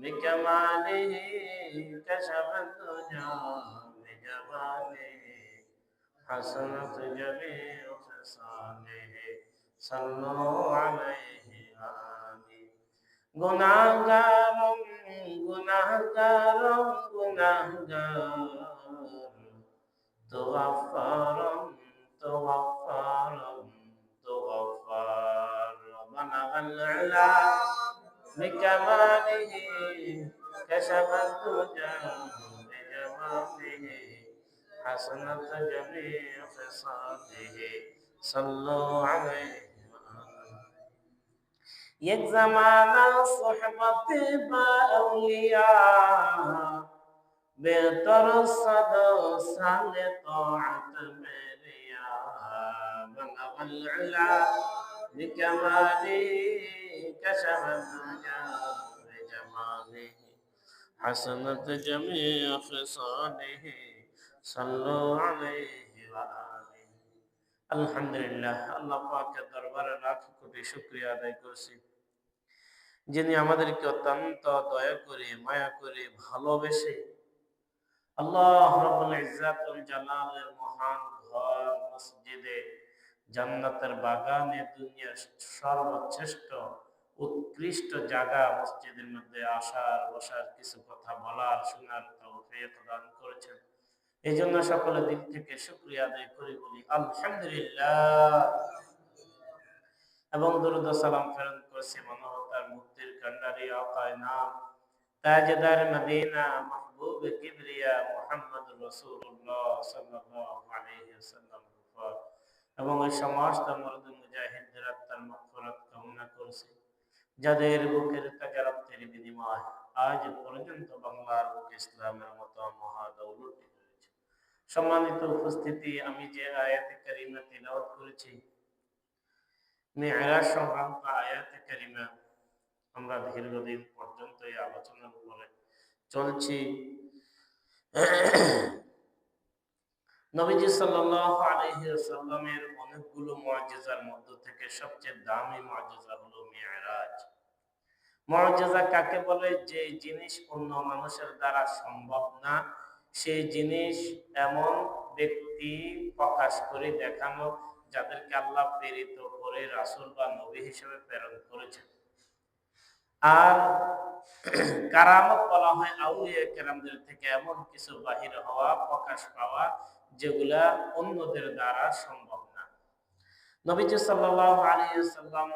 بكماله كشف الدجى بجماله حسنت جميع خصاله صلوا عليه آمين গুনাহগারম গুনাহগারম গুনাহগার তুগাফারম তুগাফারম তুগাফার বানাগাল আলা بكماله كشف الدجى بجماله حسنت جميع خصاله. صلوا عليه. یک زمانہ صحبت با اولیاء بہتر صدو سال طاعت میریا بلغ العلا بكماله كشف الدنيا بجماله حسنت جميع خصاله صلوا عليه وآله আলহামদুলিল্লাহ আল্লাহ পাকের দরবারে লাখ কোটি শুক্রিয়া আদায় করছি যিনি আমাদেরকে অত্যন্ত দয়া করে মায়া করে ভালোবেসে আল্লাহ রাব্বুল ইজ্জাতুল জালালের মহান ঘর মসজিদে জান্নাতের বাগানে দুনিয়ার সর্বশ্রেষ্ঠ উৎকৃষ্ট জায়গা মসজিদের মধ্যে আসার, বসার, কিছু কথা বলার, শোনার তৌফিক দান করেছেন। এই জন্য সকলে দিক থেকে শুক্রিয়া আদায় করি বলি, আলহামদুলিল্লাহ। এবং দরুদ সালাম প্রেরণ করছি মানবতার মুক্তির কান্ডারি আকায় নাম। তাজদার মদিনা মাহবুব কিবরিয়া মুহাম্মদ রাসূলুল্লাহ সাল্লাল্লাহু আলাইহি ওয়াসাল্লাম এবং ওই সমস্ত মরদ মুজাহিদদের আত্মার মাগফিরাত কামনা করছি। যাদের বুকের তাজারতের বিনিময় আজ পর্যন্ত বাংলার বুক ইসলামের মতো মহাদৌলটি হয়েছে সম্মানিত উপস্থিতি, আমি যে আয়াতে কারিমা তিলাওয়াত করেছি, মেয়েরা সংক্রান্ত আয়াতে কারিমা আমরা দীর্ঘদিন পর্যন্ত এই আলোচনার উপরে চলছি। নবীজি সাল্লাল্লাহু আলাইহি ওয়াসাল্লামের অনেকগুলো মুআজিজার মধ্য থেকে সবচেয়ে দামি মুআজিজা হলো মিরাজ। মুআজিজা কাকে বলে? যে জিনিস অন্য মানুষের দ্বারা সম্ভব না সেই জিনিস এমন ব্যক্তি প্রকাশ করে দেখানো যাদেরকে আল্লাহ প্রেরিত করে রাসূল বা নবী হিসেবে প্রেরণ করেছেন। আর কারামত বলা হয় আউলিয়া কেরামদের থেকে এমন কিছু বাহির হওয়া, প্রকাশ পাওয়া যেগুলা অন্যদের দ্বারা সম্ভব না। নবীজি সাল্লাল্লাহু আলাইহি সাল্লাম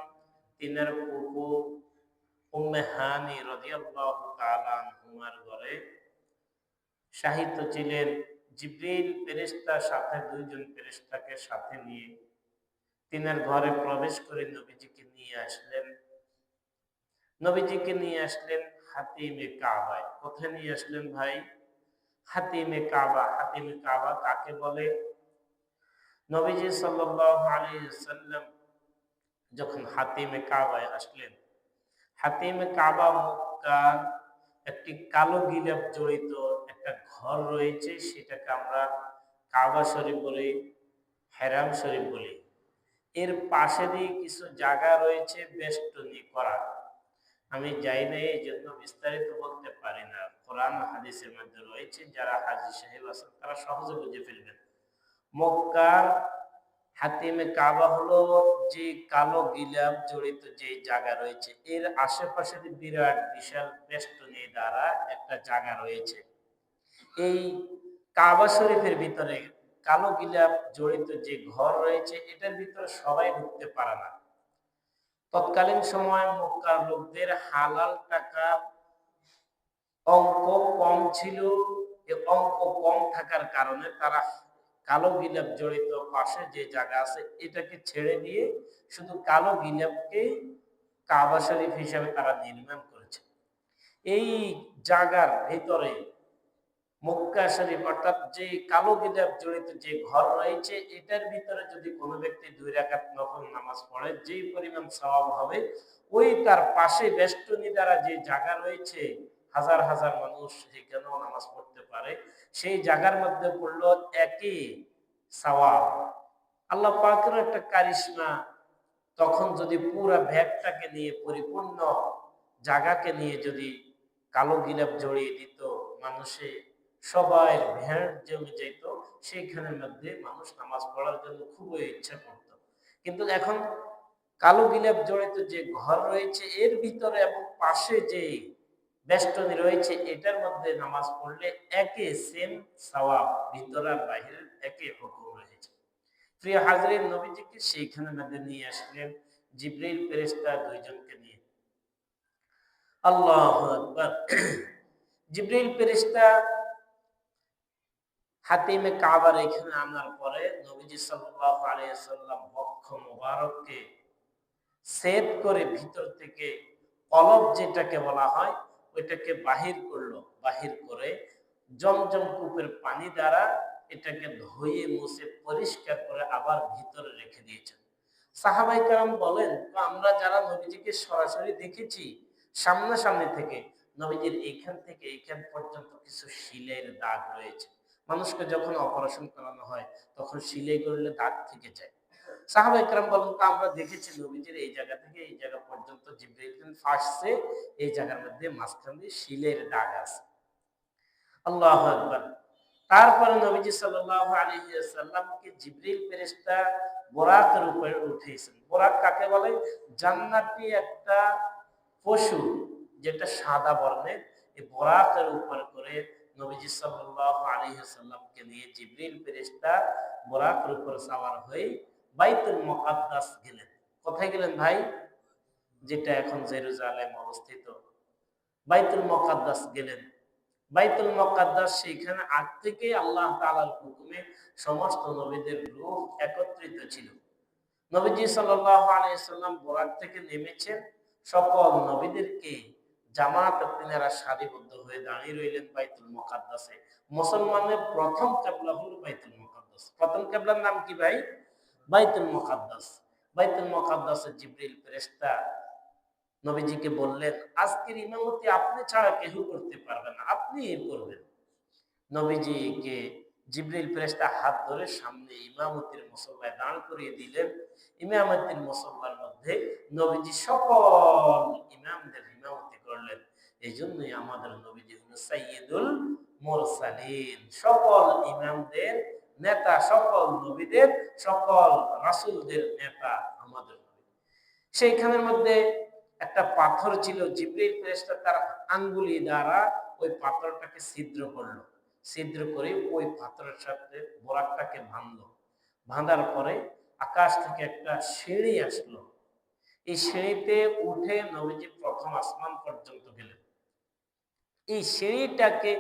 তিনের ফুফু উম্মে হানি রাদিয়াল্লাহু ঘরে সাহিত্য ছিলেন। জিব্রিল ফেরেশতার সাথে দুইজন ফেরেশতাকে সাথে নিয়ে তিনের ঘরে প্রবেশ করে নবীজিকে নিয়ে আসলেন। নবীজিকে নিয়ে আসলেন হাতিমে কাবায়। কোথায় নিয়ে আসলেন ভাই? হাতিমে কাবা হাতিমে কাবা কাকে বলে? নবীজি সাল্লাম যখন হাতিমে কাবায় আসলেন, হাতিমে কাবা মক্কা একটি কালো গিলাপ জড়িত একটা ঘর রয়েছে, সেটাকে আমরা কাবা শরীফ বলি, হেরাম শরীফ বলি। এর পাশে দিয়ে কিছু জায়গা রয়েছে, বেষ্টনী করা। আমি যাই না এই জন্য বিস্তারিত বলতে পারি না। কোরআন হাদিসের মধ্যে রয়েছে, যারা হাজি সাহেব আছেন, তারা সহজে বুঝে ফেলবেন। মক্কার হাতিমে কাবা হলো যে কালো গিলাপ জড়িত যে জায়গা রয়েছে, এর আশেপাশে বিরাট, বিশাল, বেষ্টনী দ্বারা একটা জায়গা রয়েছে। এই কাবা শরীফের ভিতরে কালো গিলাপ জড়িত যে ঘর রয়েছে, এটার ভিতরে সবাই ঢুকতে পারে না। তৎকালীন সময় মক্কার লোকদের হালাল টাকা অঙ্ক কম ছিল। এ অঙ্ক কম থাকার কারণে তারা কালো গিলাপ জড়িত পাশে যে জায়গা আছে, এটাকে ছেড়ে দিয়ে শুধু কালো গিলাপকে কাবা শরীফ হিসাবে তারা নির্মাণ করেছে। এই জায়গার ভিতরে মক্কা শরীফ, অর্থাৎ যে কালো গিলাপ জড়িত যে ঘর রয়েছে, এটার ভিতরে যদি কোনো ব্যক্তি দুই রাকাত নফল নামাজ পড়ে, যেই পরিমাণ স্বভাব হবে, ওই তার পাশে বেষ্টনী দ্বারা যে জায়গা রয়েছে হাজার হাজার মানুষ সেখানেও নামাজ পড়তে পারে, সেই জায়গার মধ্যে পড়ল একই সওয়াব। আল্লাহ পাকের একটা কারিশমা। তখন যদি পুরা ভ্যাগটাকে নিয়ে, পরিপূর্ণ জায়গাকে নিয়ে যদি কালো গিলাপ জড়িয়ে দিত, মানুষে সবাই ভেড় জমে যেত, সেইখানের মধ্যে মানুষ নামাজ পড়ার জন্য খুবই ইচ্ছা করত। কিন্তু এখন কালো গিলাপ জড়িত যে ঘর রয়েছে, এর ভিতরে এবং পাশে যে বেষ্টনী রয়েছে, এটার মধ্যে নামাজ পড়লে একে সেম সওয়াব, ভিতর আর বাহিরের একে হুকুম রয়েছে। প্রিয় হাজরিন, নবীজিকে সেইখানের মধ্যে নিয়ে আসলেন জিব্রিল ফেরেশতা দুইজনকে নিয়ে। আল্লাহ আকবার। জিব্রিল ফেরেশতা হাতিমে কাবার এখানে আনার পরে নবীজি সাল্লাল্লাহু আলাইহি সাল্লাম বক্ষ মোবারককে সেদ করে ভিতর থেকে কলব যেটাকে বলা হয় ওইটাকে বাহির করল, বাহির করে জমজম কূপের পানি দ্বারা এটাকে ধুয়ে, মুছে, পরিষ্কার করে আবার ভিতরে রেখে দিয়েছেন। সাহাবাই কারাম বলেন আমরা যারা নবীজিকে সরাসরি দেখেছি, সামনাসামনি থেকে নবীজির এইখান থেকে এইখান পর্যন্ত কিছু শিলের দাগ রয়েছে। মানুষকে যখন অপারেশন করানো হয়, তখন সিলাই করলে দাগ থেকে যায়। সাহাবা ইকরাম বলেন আমরা দেখেছি নবীজির এই জায়গা থেকে এই জায়গা পর্যন্ত জিব্রাইল ফাঁসছে এই জায়গার মধ্যে শিলের দাগ আছে। আল্লাহ তারপরে নবীজি ওয়াসাল্লামকে জিবরিল ফেরেশতা বোরাকের উপরে উঠিয়েছেন। বোরাক কাকে বলে? জান্নাতি একটা পশু যেটা সাদা বর্ণের, এই বোরাকের উপর করে নবীজি সাল্লাল্লাহু আলাইহি নিয়ে জিবরিল ফেরেশতা বোরাকের উপর সওয়ার হয়ে বাইতুল মুকাদ্দাস গেলেন। কোথায় গেলেন ভাই? যেটা এখন জেরুজালেম অবস্থিত। বাইতুল মুকাদ্দাস গেলেন। বাইতুল মুকাদ্দাস সেইখানে আগ থেকে আল্লাহ তাআলার হুকুমে সমস্ত নবীদের রূহ একত্রিত ছিল। নবীজি সাল্লাল্লাহু আলাইহি সাল্লাম বোরাক থেকে নেমেছেন। সকল নবীদেরকে জামাত তিনারা সারিবদ্ধ হয়ে দাঁড়িয়ে রইলেন বাইতুল মুকাদ্দাসে মুসলমানের প্রথম কেবলা হলো বাইতুল মুকাদ্দাস প্রথম কেবলার নাম কি ভাই? বাইতুল মুকাদ্দাস। বাইতুল মুকাদ্দাসে জিবরিল ফেরেশতা নবীজিকে বললেন, আজকের ইমামতি আপনি ছাড়া কেউ করতে পারবে না, আপনি করবেন। নবীজিকে জিবরিল ফেরেশতা হাত ধরে সামনে ইমামতির মুসল্লায় দাঁড় করিয়ে দিলেন। ইমামতির মুসল্লার মধ্যে নবীজি সকল ইমামদের ইমামতি করলেন। এই জন্যই আমাদের নবীজি হল সাইয়দুল মুরসালিন। সকল ইমামদের নেতা সকল নবীদের, সকল রাসুলদের নেতা আমাদের সেইখানের মধ্যে একটা পাথর ছিল, জিব্রিল ফেরেশতা তার আঙ্গুলি দ্বারা ওই পাথরটাকে ছিদ্র করল। ছিদ্র করে ওই পাথরের সাথে বোরাকটাকে বাঁধলো। বাঁধার পরে আকাশ থেকে একটা সিঁড়ি আসলো। এই সিঁড়িতে উঠে নবীজি প্রথম আসমান পর্যন্ত গেলেন। এই সিঁড়িটাকে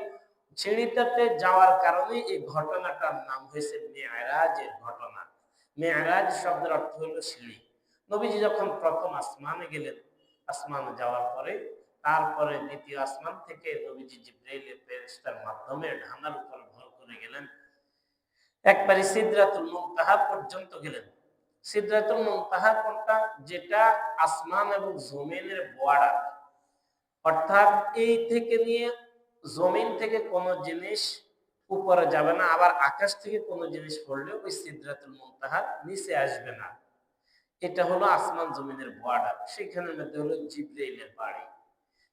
সিঁড়িটাতে যাওয়ার কারণে এই ঘটনাটার নাম হয়েছে মেয়ারাজের ঘটনা। মেয়ারাজ শব্দের অর্থ হলো সিঁড়ি। নবীজি যখন প্রথম আসমানে গেলেন, আসমানে যাওয়ার পরে, তারপরে দ্বিতীয় আসমান থেকে নবীজি জিব্রাইলের ফেরেশতার মাধ্যমে ঢানার উপর ভর করে গেলেন। একবারে সিদ্রাতুল মুনতাহা পর্যন্ত গেলেন। সিদ্রাতুল মুনতাহা কোনটা? যেটা আসমান এবং জমিনের বর্ডার। অর্থাৎ এই থেকে নিয়ে জমিন থেকে কোনো জিনিস উপরে যাবে না, আবার আকাশ থেকে কোনো জিনিস পড়লে ওই সিদ্ধাতুল মুনতাহার নিচে আসবে না। এটা হলো আসমান জমিনের বর্ডার সেখানের মধ্যে হলো জিব্রাইলের বাড়ি।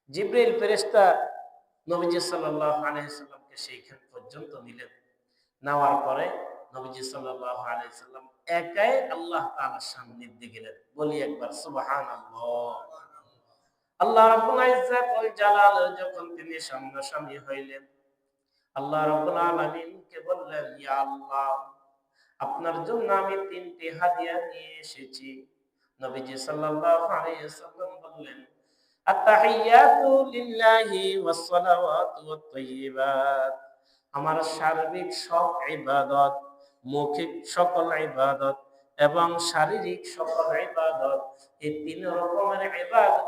জিব্রাইল ফেরেস্তা নবীজি সাল্লাল্লাহু আলাইহি সাল্লামকে সেইখান পর্যন্ত নিলেন। নেওয়ার পরে নবীজি সাল্লাল্লাহু আলাইহি সাল্লাম একাই আল্লাহ তাআলার সান্নিধ্যে গেলেন। বলি একবার, সুবহানাল্লাহ। আল্লাহ রাব্বুল ইজ্জাত ওয়াল জালাল যখন তিনি সামনাসামনি হইলেন, আল্লাহ রাব্বুল আলামিন কে বললেন, ইয়া আল্লাহ, আপনার জন্য আমি তিনটি হাদিয়া নিয়ে এসেছি। নবীজি সাল্লাল্লাহু আলাইহি বললেন, আত্তাহিয়াতু লিল্লাহি ওয়াস সালাওয়াতু ওয়াত তাইয়্যিবাত আমার সার্বিক সব ইবাদত, মৌখিক সকল ইবাদত এবং শারীরিক সকল ইবাদত, এই তিন রকমের ইবাদত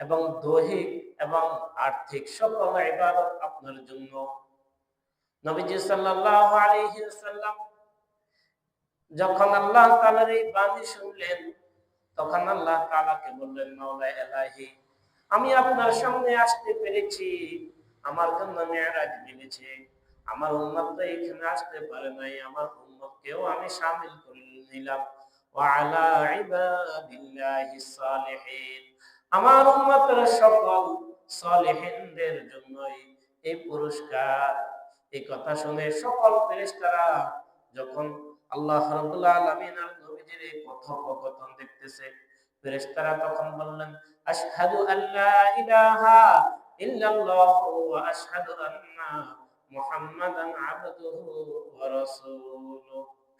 এবং দৈহিক এবং আর্থিক সকল ইবাদত আপনার জন্য। নবীজি সাল্লাল্লাহু আলাইহি ওয়াসাল্লাম যখন আল্লাহ তাআলার এই বাণী শুনলেন, তখন আল্লাহ তাআলাকে বললেন, মাওলা ইলাহি, আমি আপনার সামনে আসতে পেরেছি। আমার জন্য মেয়েরাজ মিলেছে। আমার উম্মত তো এখানে আসতে পারে নাই। আমার উম্মতকেও আমি শামিল করে নিলাম। ওয়ালা ইবাদিল্লাহিস সালিহিন। আমার উম্মতের সকল সালেহিনদের জন্যই এই পুরস্কার। এই কথা শুনে সকল ফেরেশতারা যখন আল্লাহ রাব্বুল আলামিন নবীজির এই কথোপকথন দেখতেছে, ফেরেশতারা তখন বললেন, আশহাদু আল্লা ইলাহা ইল্লাল্লাহ ওয়া আশহাদু আন্না মুহাম্মাদান আবদুহু ওয়া রাসূলুহু।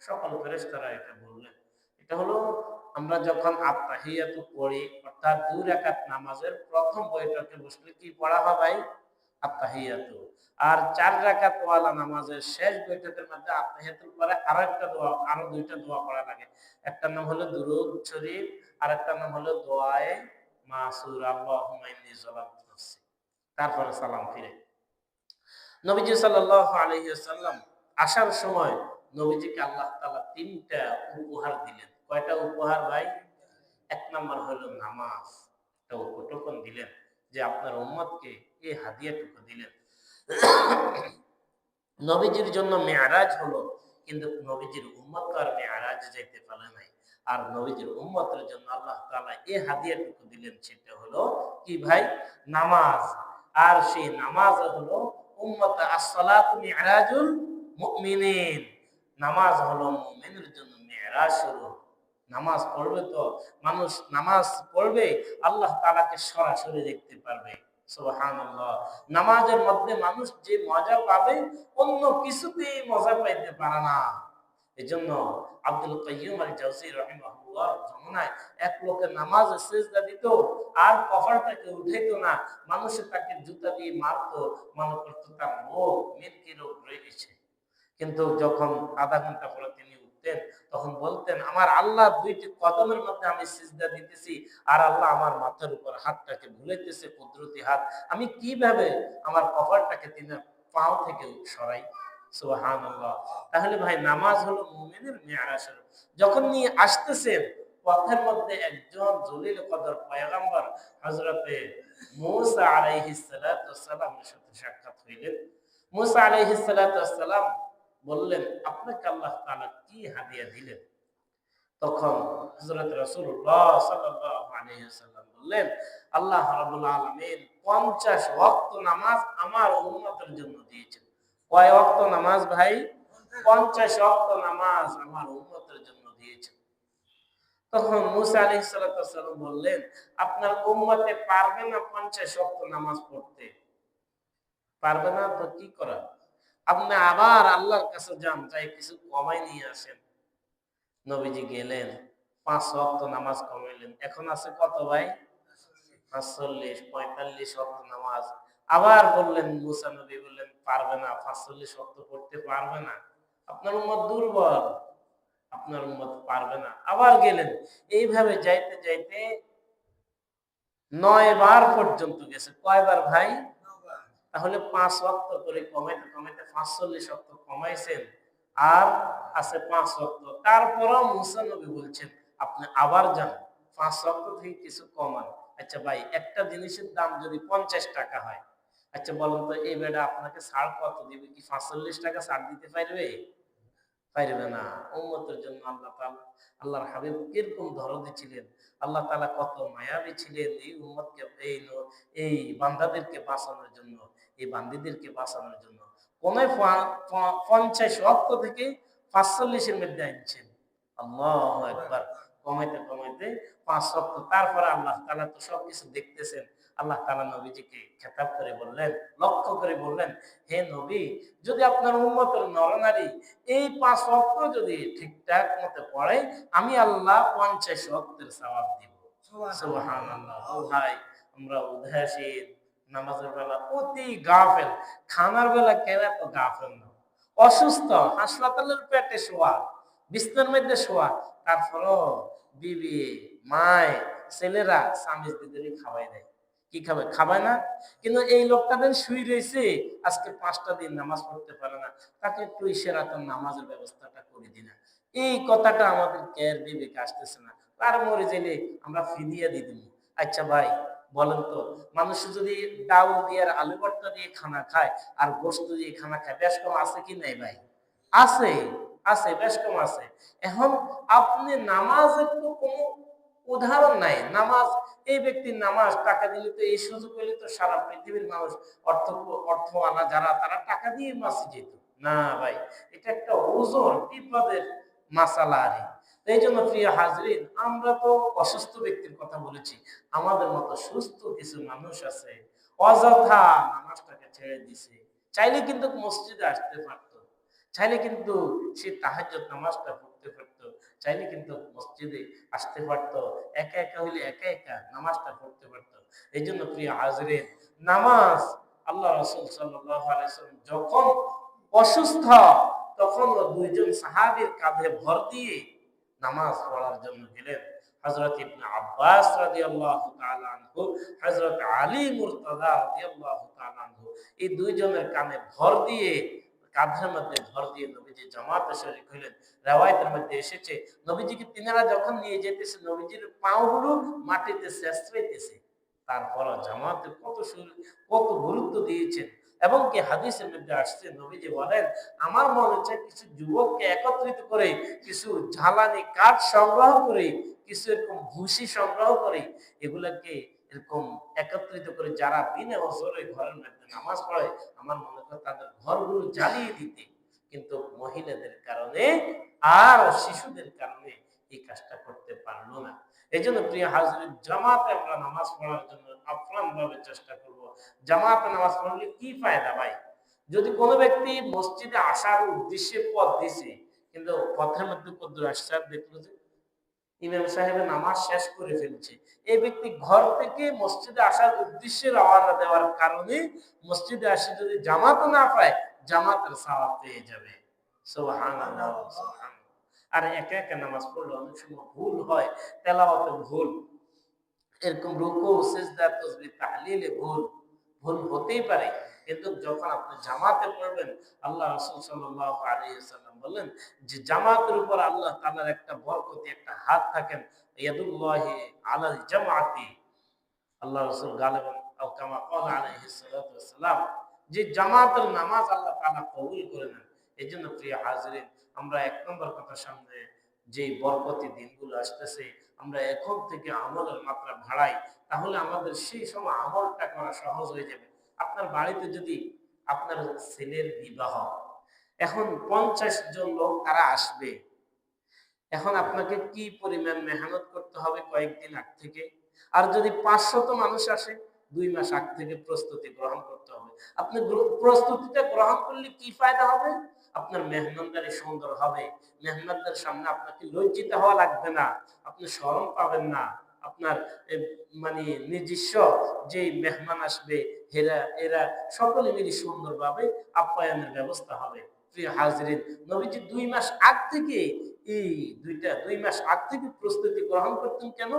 সকল ফেরেশতারা এটা বললেন। এটা হলো আমরা যখন আত্মাহিয়াতু পড়ি, অর্থাৎ দুই রাকাত নামাজের প্রথম বৈঠকে বসলে কি পড়া ভাই? আত্মাহিয়াতু। আর চার ওয়ালা নামাজের শেষ বৈঠকের মধ্যে পরে আরও একটা দোয়া, আরও দুইটা দোয়া লাগে। একটা নাম হলো দুরুদ শরীফ আর একটা নাম হলো মাসুর তারপরে সালাম ফিরে। নবীজি সাল্লাল্লাহু আলাইহি ওয়াসাল্লাম আসার সময় নবীজিকে আল্লাহ তাআলা তিনটা উপহার দিলেন। কয়টা উপহার ভাই? এক নাম্বার হলো নামাজ। একটা উপটোকন দিলেন যে আপনার উম্মতকে এই হাদিয়াটুকু দিলেন। নবীজির জন্য মেয়ারাজ হলো, কিন্তু নবীজির উম্মত আর মেয়ারাজ যাইতে পারে নাই। আর নবীজির উম্মতের জন্য আল্লাহ তাআলা এই হাদিয়াটুকু দিলেন, সেটা হলো কি ভাই? নামাজ। আর সেই নামাজ হলো উম্মত as-সালাতু মি'রাজুল মুমিনিন। নামাজ হলো মুমিনের জন্য মেরাজ স্বরূপ নামাজ পড়বে তো? মানুষ নামাজ পড়বে, আল্লাহ তাআলাকে সরাসরি দেখতে পারবে। নামাজের মধ্যে মানুষ যে মজা পাবে, অন্য কিছুতেই মজা পাইতে পারে না। এজন্য আব্দুল কাইয়ুম আল জাওজি রাহিমাহুল্লাহ এক নামাজ সেজদা দিত, আর উঠাইতো না। মানুষে তাকে জুতা দিয়ে মারতো মনে করতো তার রোগ কিন্তু যখন আধা ঘণ্টা পরে তিনি উঠতেন তখন বলতেন, আমার আল্লাহ দুইটি কদমের মধ্যে আমি সিজদা দিতেছি, আর আল্লাহ আমার মাথার উপর হাতটাকে ভুলাইতেছে কুদরতি হাত। আমি কীভাবে আমার কপালটাকে তিনি পাও থেকে সরাই? তাহলে ভাই, নামাজ হলো যখন নিয়ে আসতেছেন, পথের মধ্যে একজন জলিল কদর মূসা আলাইহিস সাথে সাক্ষাৎ হইলেন। মূসা আলাইহিস সালাম বললেন, আপনাকে আল্লাহ তাআলা কি হাদিয়া দিলেন? তখন হযরত রাসূলুল্লাহ সাল্লাল্লাহু বললেন, আল্লাহ রাব্বুল আলামিন 50 ওয়াক্ত নামাজ আমার উম্মতের জন্য দিয়েছেন। কয় নামাজ ভাই? 50 ওয়াক্ত নামাজ আমার উম্মতের জন্য দিয়েছেন। তখন মুসা আলাইহিস সালাম বললেন, আপনার উম্মতে পারবে না 50 ওয়াক্ত নামাজ পড়তে? পারবে না তো কি করা? আপনি আবার আল্লাহর কাছে যান, যাই কিছু কমাই নিয়ে আসেন। নবীজি গেলেন, পাঁচ ওয়াক্ত নামাজ কমাইলেন। এখন আছে কত ভাই? পাঁচচল্লিশ, পঁয়তাল্লিশ ওয়াক্ত নামাজ। আবার বললেন, মুসা নবী বললেন, পারবে না, পাঁচচল্লিশ ওয়াক্ত পড়তে পারবে না। আপনার উম্মত দুর্বল, আপনার উম্মত পারবে না। আবার গেলেন, এইভাবে যাইতে যাইতে নয় বার পর্যন্ত গেছে। কয়বার ভাই? তাহলে পাঁচ ওয়াক্ত করে কমাইতে কমাইতে পাঁচচল্লিশ ওয়াক্ত কমাইছেন, আর আছে পাঁচ ওয়াক্ত তারপরও মুসা নবী বলছেন, আপনি আবার যান, পাঁচ ওয়াক্ত থেকে কিছু কমান। আচ্ছা ভাই, একটা জিনিসের দাম যদি পঞ্চাশ টাকা হয় আচ্ছা বলুন তো, এই বেটা আপনাকে ছাড় কত দিবে? কি পাঁচচল্লিশ টাকা ছাড় দিতে পারবে? পারবে না। উম্মতের জন্য আল্লাহ তালা আল্লাহর হাবিব কীরকম দরদি ছিলেন, আল্লাহ তাআলা কত মায়াবী ছিলেন এই উম্মতকে, এই এই বান্দাদেরকে বাঁচানোর জন্য। এই বান্দিদেরকে বাঁচানোর জন্য। কোন পঞ্চাশ অক্ত থেকে পাঁচচল্লিশের মধ্যে আনছেন আল্লাহ একবার কমাইতে কমাইতে পাঁচ সপ্তাহ তারপরে আল্লাহ তাআলা তো সবকিছু দেখতেছেন। আল্লাহ তাআলা নবীজিকে খেতাব করে বললেন লক্ষ্য করে বললেন হে নবী যদি আপনার উম্মতের নরনারী এই পাঁচ ওয়াক্ত যদি ঠিকঠাক মতো পড়ে আমি আল্লাহ পঞ্চাশ ওয়াক্তের সওয়াব দিব। ভাই আমরা উদাসীন। নামাজের বেলা অতি গাফেল। খানার বেলা কেন এত গাফেল না। অসুস্থ, হাসপাতালের পেটে শোয়া বিছনার মধ্যে শোয়া তারপরও বিবি, মায়, ছেলেরা স্বামী স্ত্রীদের খাওয়াই দেয়। কি খাবে? খাবে না। কিন্তু এই লোকটাদের শুই রয়েছে, আজকে পাঁচটা দিন নামাজ পড়তে পারে না। তাকে একটু ইসেরাতের নামাজের ব্যবস্থাটা করে দিনা এই কথাটা আমাদের কেয়ার বিবেকে আসতেছে না। তার মরে গেলে আমরা ফিদিয়া দিয়ে দিব। আচ্ছা ভাই। বলেন তো, মানুষ যদি ডাউল দিয়ে আর আলু ভর্তা দিয়ে খানা খায় আর গোস্ত দিয়ে খানা খায়, বেশ কম আছে কি নাই ভাই? আছে আছে, বেশ কম আছে। এখন আপনি নামাজের তো কোনো উদাহরণ নাই। নামাজ, এই ব্যক্তির নামাজ, টাকা দিলে তো এই সুযোগ পেলে তো সারা পৃথিবীর মানুষ অর্থ অর্থ আনা যারা, তারা টাকা দিয়ে মাসে যেত। না ভাই, এটা একটা ওজন, বিপদের মাসালা আরে এই জন্য প্রিয় হাজরিন, আমরা তো অসুস্থ ব্যক্তির কথা বলেছি। আমাদের মতো সুস্থ কিছু মানুষ আছে, অযথা নামাজটাকে ছেড়ে দিছে। চাইলে কিন্তু মসজিদে আসতে পারত, চাইলে কিন্তু সে তাহাজ্জুদ নামাজটা পড়তে পারত, চাইলে কিন্তু মসজিদে আসতে পারত, একা একা হইলে একা একা নামাজটা পড়তে পারত। এই জন্য প্রিয় হাজরিন, নামাজ আল্লাহ রসুল সাল্লাম যখন অসুস্থ তখন ও দুইজন সাহাবীর কাঁধে ভর দিয়ে নামাজ পড়ার জন্য গেলেন। হযরত ইবনে আব্বাস রাদিয়াল্লাহু তাআলা আনহু, হযরত আলী রাদিয়াল্লাহু তাআলা আনহু, এই দুইজনের কানে ভর দিয়ে, কাঁধের মধ্যে ভর দিয়ে নবীজি জামাতে শরীক হইলেন। রেওয়ায়তের মধ্যে এসেছে, নবীজিকে যখন নিয়ে যেতেছে নবীজির পাগুলো মাটিতে শেষ শেষরাইতেছে তারপর জামাতে কত কত গুরুত্ব দিয়েছেন। এবং কি হাদিসের মধ্যে আসছে, নবীজি বলেন, আমার মনে হচ্ছে কিছু যুবককে একত্রিত করে, কিছু ঝালানি কাঠ সংগ্রহ করে, কিছু এরকম ভুসি সংগ্রহ করে, এগুলাকে এরকম একত্রিত করে যারা বিনা অজরে ঘরের মধ্যে নামাজ পড়ে, আমার মনে হয় তাদের ঘরগুলো জ্বালিয়ে দিতে। কিন্তু মহিলাদের কারণে আর শিশুদের কারণে এই কাজটা করতে পারল না। এই জন্য প্রিয় হাজরিন, জামাতে আমরা নামাজ পড়ার জন্য আপ্রাণ ভাবে চেষ্টা করব। জামাতে নামাজ পড়লে কি ফায়দা ভাই? যদি কোনো ব্যক্তি মসজিদে আসার উদ্দেশ্যে পথ দিছে, কিন্তু পথের মধ্যে কদ্দুর আসছে দেখল যে ইমাম সাহেবের নামাজ শেষ করে ফেলছে, এই ব্যক্তি ঘর থেকে মসজিদে আসার উদ্দেশ্যে রওনা দেওয়ার কারণে মসজিদে আসে যদি জামাত না পায়, জামাতের সওয়াব পেয়ে যাবে। আর একা একা নামাজ পড়লে অনেক সময় ভুল হয়, তেলাওয়াতে ভুল, এরকম রুকু, সিজদা, তাসবিহ, তাহলিলে ভুল। ভুল হতেই পারে। কিন্তু যখন আপনি জামাতে পড়বেন, আল্লাহ রাসূল সাল্লাল্লাহু আলাইহি ওয়াসাল্লাম বললেন যে জামাতের উপর আল্লাহ তাআলার একটা বরকতি, একটা হাত থাকেন, ইয়াদুল্লাহি আলাল জামাতি। আল্লাহ রাসূল গালিবান কামা ক্বালা আলাইহি যে জামাতের নামাজ আল্লাহ তাআলা কবুল করে নেন। এজন্য প্রিয় হাজিরিন, আমরা এক নম্বর কথা সামনে যে বরকতি দিনগুলো আসতেছে, আমরা এখন থেকে আমলের মাত্রা বাড়াই, তাহলে আমাদের সেই সময় আমলটা করা সহজ হয়ে যাবে। আপনার বাড়িতে যদি আপনার ছেলের বিবাহ, এখন পঞ্চাশ জন লোক তারা আসবে, এখন আপনাকে কি পরিমাণ মেহনত করতে হবে কয়েকদিন আগ থেকে? আর যদি পাঁচশত মানুষ আসে, দুই মাস আগ থেকে প্রস্তুতি গ্রহণ করতে হবে। আপনি প্রস্তুতিটা গ্রহণ করলে কি ফায়দা হবে? আপনার মেহমানদারি সুন্দর হবে। মেহমানদের সামনে আপনাকে লজ্জিত হওয়া লাগবে না। আপনি শরম পাবেন না। আপনার মানে নিজস্ব যে মেহমান আসবে, এরা এরা সকলে মিলে সুন্দরভাবে আপ্যায়নের ব্যবস্থা হবে। প্রিয় হাজরিন, নবীজি দুই মাস আগ থেকে এই দুইটা, দুই মাস আগ থেকে প্রস্তুতি গ্রহণ করতেন কেন?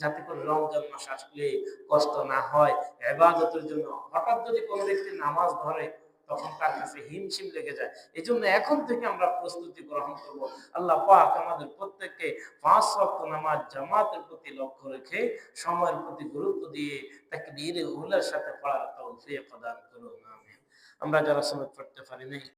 যাতে করে রমজান মাস আসলে কষ্ট না হয়। এবাদতের জন্য হঠাৎ যদি কোনো ব্যক্তি নামাজ ধরে তখন তার কাছে হিমশিম লেগে যায়। এই জন্য এখন থেকে আমরা প্রস্তুতি গ্রহণ করব। আল্লাহ পাক আমাদের প্রত্যেককে পাঁচ রক্ত নামাজ জামাতের প্রতি লক্ষ্য রেখে সময়ের প্রতি গুরুত্ব দিয়ে তাকে বীরে উল্লার সাথে পড়ার তৌফিক প্রদান করুন। আমরা যারা সময় পড়তে পারি নাই